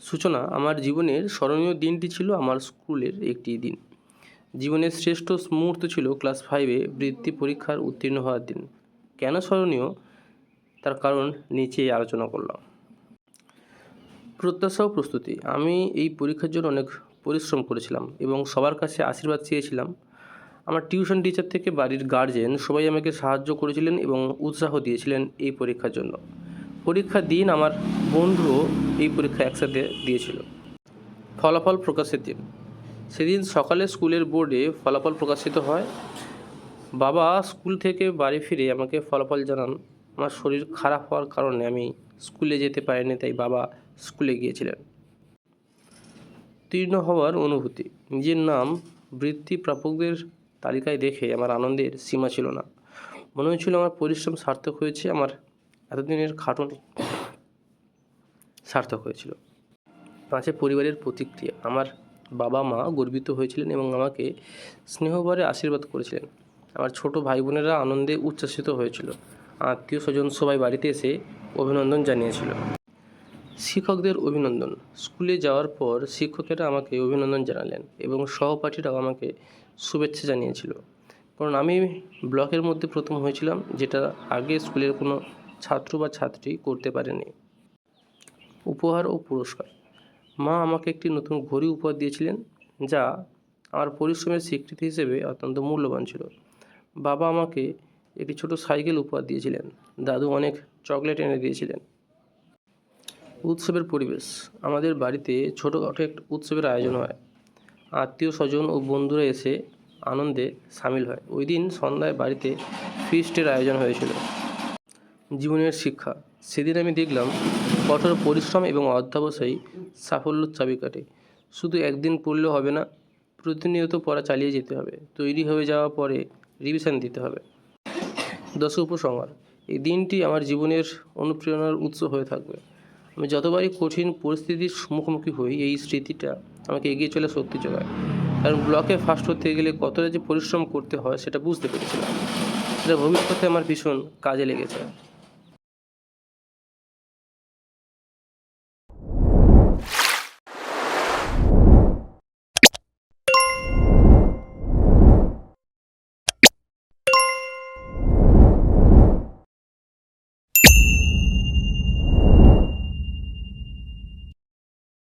সূচনা আমার জীবনের স্মরণীয় দিনটি ছিল আমার স্কুলের একটি দিন। জীবনের শ্রেষ্ঠ মুহূর্ত ছিল ক্লাস ফাইভে বৃত্তি পরীক্ষার উত্তীর্ণ হওয়ার দিন। কেন স্মরণীয়? তার কারণ নিচে আলোচনা করলাম। প্রত্যাশা ও প্রস্তুতি। আমি এই পরীক্ষার জন্য অনেক পরিশ্রম করেছিলাম এবং সবার কাছে আশীর্বাদ চেয়েছিলাম। আমার টিউশন টিচার থেকে বাড়ির গার্জেন সবাই আমাকে সাহায্য করেছিলেন এবং উৎসাহ দিয়েছিলেন এই পরীক্ষার জন্য। পরীক্ষার দিন আমার বন্ধুও এই পরীক্ষা একসাথে দিয়েছিল। ফলাফল প্রকাশের দিন। সেদিন সকালে স্কুলের বোর্ডে ফলাফল প্রকাশিত হয়। বাবা স্কুল থেকে বাড়ি ফিরে আমাকে ফলাফল জানান, আমার শরীর খারাপ হওয়ার কারণে আমি স্কুলে যেতে পারিনি, তাই বাবা স্কুলে গিয়েছিলেন। উত্তীর্ণ হওয়ার অনুভূতি। নিজের নাম বৃত্তি প্রাপকদের তালিকায় দেখে আমার আনন্দের সীমা ছিল না। মনে হয়েছিল আমার পরিশ্রম সার্থক হয়েছে, আমার এতদিনের খাটুনি সার্থক হয়েছিল। পাঁচে পরিবারের প্রতিক্রিয়া। আমার বাবা মা গর্বিত হয়েছিলেন এবং আমাকে স্নেহভরে আশীর্বাদ করেছিলেন। আমার ছোট ভাই বোনেরা আনন্দে উচ্ছ্বাসিত হয়েছিল। আত্মীয় স্বজন সবাই বাড়িতে এসে অভিনন্দন জানিয়েছিল। শিক্ষকদের অভিনন্দন। স্কুলে যাওয়ার পর শিক্ষকেরা আমাকে অভিনন্দন জানালেন এবং সহপাঠীরাও আমাকে শুভেচ্ছা জানিয়েছিল। কারণ আমি ব্লকের মধ্যে প্রথম হয়েছিলাম, যেটা আগে স্কুলের কোনো ছাত্র বা ছাত্রী করতে পারেনি। উপহার ও পুরস্কার। মা আমাকে একটি নতুন ঘড়ি উপহার দিয়েছিলেন, যা আমার পরিশ্রমের স্বীকৃতি হিসেবে অত্যন্ত মূল্যবান ছিল। বাবা আমাকে একটি ছোট সাইকেল উপহার দিয়েছিলেন। দাদু অনেক চকলেট এনে দিয়েছিলেন। উৎসবের পরিবেশ। আমাদের বাড়িতে ছোটোখাটো একটা উৎসবের আয়োজন হয়। আত্মীয় স্বজন ও বন্ধুরা এসে আনন্দে সামিল হয়। ওই দিন সন্ধ্যায় বাড়িতে ফিস্টের আয়োজন হয়েছিল। জীবনের শিক্ষা। সেদিন আমি দেখলাম কঠোর পরিশ্রম এবং অধ্যাবসায়ী সাফল্যর চাবিকাঠি শুধু একদিন পড়লে হবে না, প্রতিনিয়ত পড়া চালিয়ে যেতে হবে। তৈরি হয়ে যাওয়া পরে রিভিশন দিতে হবে। দশ উপসংহার। এই দিনটি আমার জীবনের অনুপ্রেরণার উৎস হয়ে থাকবে। আমি যতবারই কঠিন পরিস্থিতির মুখোমুখি হই, এই স্মৃতিটা আমাকে এগিয়ে চলে শক্তি যোগায়। কারণ ব্লকে ফার্স্ট হতে গেলে কতটা যে পরিশ্রম করতে হয়, সেটা বুঝতে পেরেছিলাম। সেটা ভবিষ্যতে আমার ভীষণ কাজে লেগেছে।